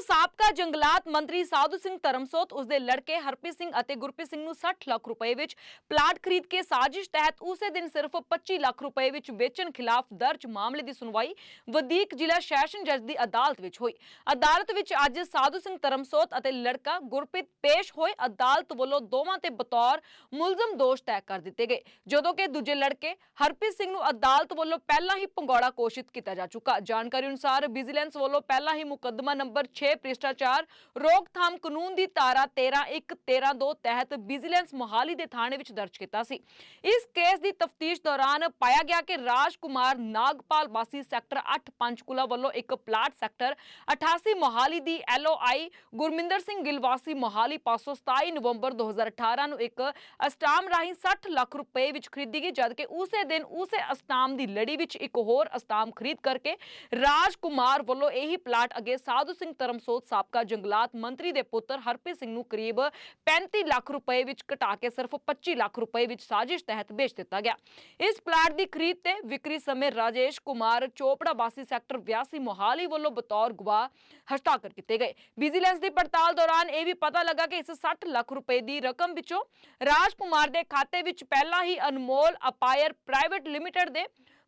ਵੱਲੋਂ ਸਾਬਕਾ ਜੰਗਲਾਤ ਮੰਤਰੀ ਸਾਧੂ ਸਿੰਘ ਧਰਮਸੋਤ, ਉਸਦੇ ਲੜਕੇ ਹਰਪ੍ਰੀਤ ਸਿੰਘ ਅਤੇ ਗੁਰਪ੍ਰੀਤ ਸਿੰਘ ਨੂੰ 60 ਲੱਖ ਰੁਪਏ ਵਿੱਚ ਪਲਾਟ ਖਰੀਦ ਕੇ ਸਾਜ਼ਿਸ਼ ਤਹਿਤ ਉਸੇ ਦਿਨ ਸਿਰਫ 25 ਲੱਖ ਰੁਪਏ ਵਿੱਚ ਵੇਚਣ ਖਿਲਾਫ ਦਰਜ ਮਾਮਲੇ ਦੀ ਸੁਣਵਾਈ ਵਧੀਕ ਜ਼ਿਲ੍ਹਾ ਸੈਸ਼ਨ ਜੱਜ ਦੀ ਅਦਾਲਤ ਵਿੱਚ ਹੋਈ। ਅਦਾਲਤ ਵਿੱਚ ਅੱਜ ਸਾਧੂ ਸਿੰਘ ਧਰਮਸੋਤ ਅਤੇ ਲੜਕਾ ਗੁਰਪ੍ਰੀਤ ਪੇਸ਼ ਹੋਏ ਅਦਾਲਤ ਵੱਲੋਂ ਦੋਵਾਂ ਤੇ ਬਤੌਰ ਮੁਲਜ਼ਮ ਦੋਸ਼ ਤੈਅ ਕਰ ਦਿੱਤੇ ਗਏ, ਜਦੋਂ ਕਿ ਦੂਜੇ ਲੜਕੇ ਹਰਪ੍ਰੀਤ ਸਿੰਘ ਨੂੰ ਅਦਾਲਤ ਵੱਲੋਂ ਪਹਿਲਾਂ ਹੀ ਪੰਗੌੜਾ ਘੋਸ਼ਿਤ ਕੀਤਾ ਜਾ ਚੁੱਕਾ। ਜਾਣਕਾਰੀ ਅਨੁਸਾਰ ਵਿਜੀਲੈਂਸ ਵੱਲੋਂ ਪਹਿਲਾਂ ਹੀ ਮੁਕੱਦਮਾ ਨੰਬਰ 6 ਭ੍ਰਿਸ਼ਟਾਚਾਰ ਰੋਕਥਾਮ ਕਾਨੂੰਨ ਦੀ ਧਾਰਾ 13 1 13 2 ਤਹਿਤ ਵਿਜੀਲੈਂਸ ਮੋਹਾਲੀ ਦੇ ਥਾਣੇ ਵਿੱਚ ਦਰਜ ਕੀਤਾ ਸੀ। ਇਸ ਕੇਸ ਦੀ ਤਫਤੀਸ਼ ਦੌਰਾਨ ਪਾਇਆ ਗਿਆ ਕਿ ਰਾਜ ਨਾਗਪਾਲ ਵਾਸੀ ਸੈਕਟਰ 8 ਪੰਚਕੂਲਾ ਵੱਲੋਂ ਇੱਕ ਪਲਾਟ ਸੈਕਟਰ 88 ਮੋਹਾਲੀ ਦੀ ਐਲਓਆਈ ਗੁਰਮਿੰਦਰ ਸਿੰਘ ਗਿੱਲ ਵਾਸੀ ਮੋਹਾਲੀ ਪਾਸੋਂ 27 ਨਵੰਬਰ 2018 ਨੂੰ ਇੱਕ ਅਸਟਾਮ ਰਾਹੀਂ 60 ਲੱਖ ਰੁਪਏ ਵਿੱਚ ਖਰੀਦੀ ਗਈ, ਜਦਕਿ ਉਸੇ ਦਿਨ ਉਸੇ ਅਸਟਾਮ ਦੀ ਲੜੀ ਵਿੱਚ ਇੱਕ ਹੋਰ ਅਸਟਾਮ ਖਰੀਦ ਕਰਕੇ ਰਾਜ ਕੁਮਾਰ ਵੱਲੋਂ ਇਹੀ ਪਲਾਟ ਅੱਗੇ ਸਾਧੂ ਸਿੰਘ ਧਰਮ ਧਰਮਸੋਤ ਸਾਬਕਾ ਜੰਗਲਾਤ ਮੰਤਰੀ ਦੇ ਪੁੱਤਰ ਹਰਪ੍ਰੀਤ ਸਿੰਘ ਨੂੰ ਕਰੀਬ 35 ਲੱਖ ਰੁਪਏ ਵਿੱਚ ਘਟਾ ਕੇ ਸਿਰਫ 25 ਲੱਖ ਰੁਪਏ ਵਿੱਚ ਸਾਜ਼ਿਸ਼ ਤਹਿਤ ਵੇਚ ਦਿੱਤਾ ਗਿਆ। ਇਸ ਪਲਾਟ ਦੀ ਖਰੀਦ ਤੇ ਵਿਕਰੀ ਸਮੇਂ ਰਾਜੇਸ਼ ਕੁਮਾਰ ਚੋਪੜਾ ਵਾਸੀ ਸੈਕਟਰ 82 ਮੋਹਾਲੀ ਵੱਲੋਂ ਬਤੌਰ ਗਵਾਹ ਹਸਤਾਖਰ ਕੀਤੇ ਗਏ। ਵਿਜੀਲੈਂਸ ਦੀ ਪੜਤਾਲ ਦੌਰਾਨ ਇਹ ਵੀ ਪਤਾ ਲੱਗਾ ਕਿ ਇਸ 60 ਲੱਖ ਰੁਪਏ ਦੀ ਰਕਮ ਵਿੱਚੋਂ ਰਾਜ ਕੁਮਾਰ ਦੇ ਖਾਤੇ ਵਿੱਚ ਪਹਿਲਾਂ ਹੀ ਅਨਮੋਲ ਅਪਾਇਰ ਪ੍ਰਾਈਵੇਟ ਲਿਮਟਿਡ ਦੇ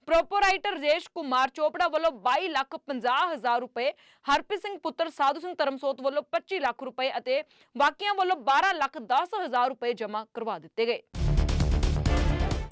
ਪ੍ਰੋਪਰਾਈਟਰ ਰਜੇਸ਼ ਕੁਮਾਰ ਚੋਪੜਾ ਵੱਲੋਂ 22 ਲੱਖ 50 ਹਜ਼ਾਰ ਰੁਪਏ, ਹਰਪ੍ਰੀਤ ਸਿੰਘ ਪੁੱਤਰ ਸਾਧੂ ਸਿੰਘ ਧਰਮਸੋਤ ਵੱਲੋਂ 25 ਲੱਖ ਰੁਪਏ ਅਤੇ ਬਾਕੀਆਂ ਵੱਲੋਂ 12 ਲੱਖ 10 ਹਜ਼ਾਰ ਰੁਪਏ ਜਮ੍ਹਾਂ ਕਰਵਾ ਦਿੱਤੇ ਗਏ।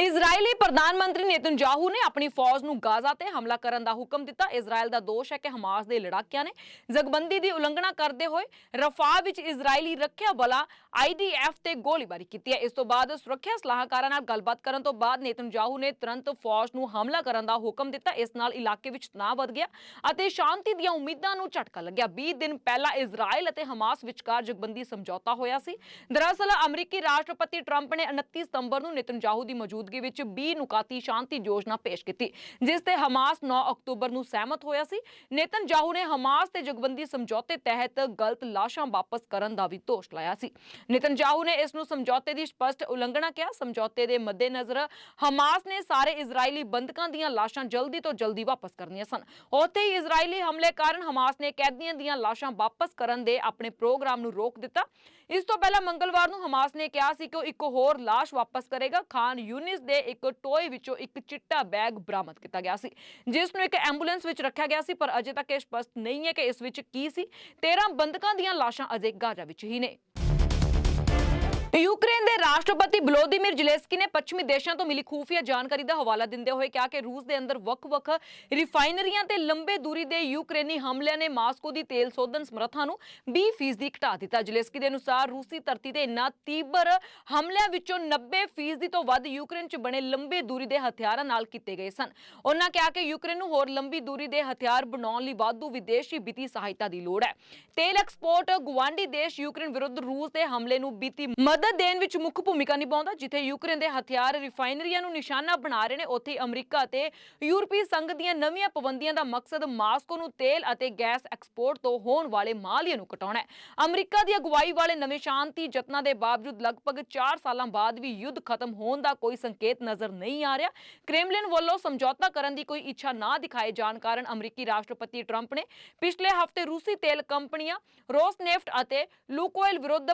ਇਜ਼ਰਾਈਲੀ ਪ੍ਰਧਾਨ ਮੰਤਰੀ ਨੇਤਨਯਾਹੂ ਨੇ ਆਪਣੀ ਫੌਜ ਨੂੰ ਗਾਜ਼ਾ ਤੇ ਹਮਲਾ ਕਰਨ ਦਾ ਹੁਕਮ ਦਿੱਤਾ। ਇਜ਼ਰਾਈਲ ਦਾ ਦੋਸ਼ ਹੈ ਕਿ ਹਮਾਸ ਦੇ ਲੜਾਕਿਆਂ ਨੇ ਜ਼ਗਬੰਦੀ ਦੀ ਉਲੰਘਣਾ ਕਰਦੇ ਹੋਏ ਰਫਾਹ ਵਿੱਚ ਇਜ਼ਰਾਈਲੀ ਰੱਖਿਆ ਬਲਾ ਆਈਡੀਐਫ ਤੇ ਗੋਲੀਬਾਰੀ ਕੀਤੀ ਹੈ। ਇਸ ਤੋਂ ਬਾਅਦ ਸੁਰੱਖਿਆ ਸਲਾਹਕਾਰਾਂ ਨਾਲ ਗੱਲਬਾਤ ਕਰਨ ਤੋਂ ਬਾਅਦ ਨੇਤਨਯਾਹੂ ਨੇ ਤੁਰੰਤ ਫੌਜ ਨੂੰ ਹਮਲਾ ਕਰਨ ਦਾ ਹੁਕਮ ਦਿੱਤਾ। ਇਸ ਨਾਲ ਇਲਾਕੇ ਵਿੱਚ ਤਣਾਅ ਵਧ ਗਿਆ ਅਤੇ ਸ਼ਾਂਤੀ ਦੀਆਂ ਉਮੀਦਾਂ ਨੂੰ ਝਟਕਾ ਲੱਗਿਆ। 20 ਦਿਨ ਪਹਿਲਾਂ ਇਜ਼ਰਾਈਲ ਅਤੇ ਹਮਾਸ ਵਿਚਕਾਰ ਜਗਬੰਦੀ ਸਮਝੌਤਾ ਹੋਇਆ ਸੀ। ਦਰਅਸਲ ਅਮਰੀਕੀ ਰਾਸ਼ਟਰਪਤੀ ਟਰੰਪ ਨੇ 29 ਸਤੰਬਰ ਨੂੰ ਨੇਤਨਯਾਹੂ ਦੀ ਮੌਜੂਦ ਮੌਜੂਦਗੀ ਵਿੱਚ 20 ਨੁਕਾਤੀ ਸ਼ਾਂਤੀ ਯੋਜਨਾ ਪੇਸ਼ ਕੀਤੀ, ਜਿਸ ਤੇ ਹਮਾਸ 9 ਅਕਤੂਬਰ ਨੂੰ ਸਹਿਮਤ ਹੋਇਆ ਸੀ। ਨੇਤਨਯਾਹੂ ਨੇ ਹਮਾਸ ਤੇ ਜਗਬੰਦੀ ਸਮਝੌਤੇ ਤਹਿਤ ਗਲਤ ਲਾਸ਼ਾਂ ਵਾਪਸ ਕਰਨ ਦਾ ਵੀ ਦੋਸ਼ ਲਾਇਆ ਸੀ। ਨੇਤਨਯਾਹੂ ਨੇ ਇਸ ਨੂੰ ਸਮਝੌਤੇ ਦੀ ਸਪਸ਼ਟ ਉਲੰਘਣਾ ਕਿਹਾ। ਸਮਝੌਤੇ ਦੇ ਮੱਦੇਨਜ਼ਰ ਹਮਾਸ ਨੇ ਸਾਰੇ ਇਜ਼ਰਾਈਲੀ ਬੰਦਕਾਂ ਦੀਆਂ ਲਾਸ਼ਾਂ ਜਲਦੀ ਤੋਂ ਜਲਦੀ ਵਾਪਸ ਕਰਨੀਆਂ ਸਨ। ਉੱਥੇ ਹੀ ਇਜ਼ਰਾਈਲੀ ਹਮਲੇ ਕਾਰਨ ਹਮਾਸ ਨੇ ਕੈਦੀਆਂ ਦੀਆਂ ਲਾਸ਼ਾਂ ਵਾਪਸ ਕਰਨ ਦੇ ਆਪਣੇ ਪ੍ਰੋਗਰਾਮ ਨੂੰ ਰੋਕ ਦਿੱਤਾ। ਇਸ ਤੋਂ ਪਹਿਲਾਂ ਮੰਗਲਵਾਰ ਨੂੰ ਹਮਾਸ ਨੇ ਕਿਹਾ ਸੀ ਕਿ ਉਹ ਇੱਕ ਹੋਰ ਲਾਸ਼ ਵਾਪਸ ਕਰੇਗਾ। ਖਾਨ ਯੂਨਿਸ ਦੇ ਇੱਕ ਟੋਏ ਵਿੱਚੋਂ ਇੱਕ ਚਿੱਟਾ ਬੈਗ ਬਰਾਮਦ ਕੀਤਾ ਗਿਆ ਸੀ, ਜਿਸ ਨੂੰ ਇੱਕ ਐਂਬੂਲੈਂਸ ਵਿੱਚ ਰੱਖਿਆ ਗਿਆ ਸੀ, ਪਰ ਅਜੇ ਤੱਕ ਇਹ ਸਪਸ਼ਟ ਨਹੀਂ ਹੈ ਕਿ ਇਸ ਵਿੱਚ ਕੀ ਸੀ। 13 ਬੰਦਕਾਂ ਦੀਆਂ ਲਾਸ਼ਾਂ ਅਜੇ ਗਾਜ਼ਾ ਵਿੱਚ ਹੀ ਨੇ। ਯੂਕਰੇਨ ਦੇ ਰਾਸ਼ਟਰਪਤੀ ਵਲੋਦੀਮੀਰ ਜ਼ੈਲੈਂਸਕੀ ਨੇ ਪੱਛਮੀ ਦੇਸ਼ਾਂ ਤੋਂ ਮਿਲੀ ਖੂਫੀਆ ਜਾਣਕਾਰੀ ਦਾ ਹਵਾਲਾ ਦਿੰਦੇ ਹੋਏ ਕਿਹਾ ਕਿ ਰੂਸ ਦੇ ਅੰਦਰ ਵੱਖ-ਵੱਖ ਰਿਫਾਈਨਰੀਆਂ ਤੇ ਲੰਬੇ ਦੂਰੀ ਦੇ ਯੂਕਰੇਨੀ ਹਮਲਿਆਂ ਨੇ ਮਾਸਕੋ ਦੀ ਤੇਲ ਸੋਧਨ ਸਮਰੱਥਾ ਨੂੰ 20% ਘਟਾ ਦਿੱਤਾ। ਜ਼ੈਲੈਂਸਕੀ ਦੇ ਅਨੁਸਾਰ ਰੂਸੀ ਧਰਤੀ ਤੇ ਇਨ੍ਹਾਂ ਤੀਬਰ ਹਮਲਿਆਂ ਵਿੱਚੋਂ 90% ਤੋਂ ਵੱਧ ਯੂਕਰੇਨ 'ਚ ਬਣੇ ਲੰਬੇ ਦੂਰੀ ਦੇ ਹਥਿਆਰਾਂ ਨਾਲ ਕੀਤੇ ਗਏ ਸਨ। ਉਹਨਾਂ ਕਿਹਾ ਕਿ ਯੂਕਰੇਨ ਨੂੰ ਹੋਰ ਲੰਬੀ ਦੂਰੀ ਦੇ ਹਥਿਆਰ ਬਣਾਉਣ ਲਈ ਵਾਧੂ ਵਿਦੇਸ਼ੀ ਵਿੱਤੀ ਸਹਾਇਤਾ ਦੀ ਲੋੜ ਹੈ। ਤੇਲ ਐਕਸਪੋਰਟ ਗਵਾਂਢੀ ਦੇਸ਼ ਯੂਕਰੇਨ ਵਿਰੁੱਧ ਰੂਸ ਦੇ ਹਮਲੇ ਨੂੰ ਵਿੱਤੀ ਮਦਦ ਦੇਣ ਵਿੱਚ ਮੁੱਖ ਭੂਮਿਕਾ ਨਿਭਾਉਂਦਾ, ਜਿੱਥੇ ਯੂਕਰੇਨ ਦੇ ਹਥਿਆਰ ਰਿਫਾਈਨਰੀਆਂ ਨੂੰ ਨਿਸ਼ਾਨਾ ਬਣਾ ਰਹੇ ਨੇ, ਉੱਥੇ ਅਮਰੀਕਾ ਅਤੇ ਯੂਰਪੀ ਸੰਘ ਦੀਆਂ ਨਵੀਆਂ ਪਾਬੰਦੀਆਂ ਦਾ ਮਕਸਦ ਮਾਸਕੋ ਨੂੰ ਤੇਲ ਅਤੇ ਗੈਸ ਐਕਸਪੋਰਟ ਤੋਂ ਹੋਣ ਵਾਲੇ ਮਾਲੀਏ ਨੂੰ ਘਟਾਉਣਾ ਹੈ। ਅਮਰੀਕਾ ਦੀ ਅਗਵਾਈ ਵਾਲੇ ਨਵੇਂ ਸ਼ਾਂਤੀ ਯਤਨਾਂ ਦੇ ਬਾਵਜੂਦ ਲਗਭਗ 4 ਸਾਲਾਂ ਬਾਅਦ ਵੀ ਯੁੱਧ ਖਤਮ ਹੋਣ ਦਾ ਕੋਈ ਸੰਕੇਤ ਨਜ਼ਰ ਨਹੀਂ ਆ ਰਿਹਾ। ਕ੍ਰੈਮਲਿਨ ਵੱਲੋਂ ਸਮਝੌਤਾ ਕਰਨ ਦੀ ਕੋਈ ਇੱਛਾ ਨਾ ਦਿਖਾਏ ਜਾਣ ਕਾਰਨ ਅਮਰੀਕੀ ਰਾਸ਼ਟਰਪਤੀ ਟਰੰਪ ਨੇ ਪਿਛਲੇ ਹਫ਼ਤੇ ਰੂਸੀ ਤੇਲ ਕੰਪਨੀਆਂ ਰੋਸਨੇਫਟ ਅਤੇ ਲੂਕੋਇਲ ਵਿਰੁੱਧ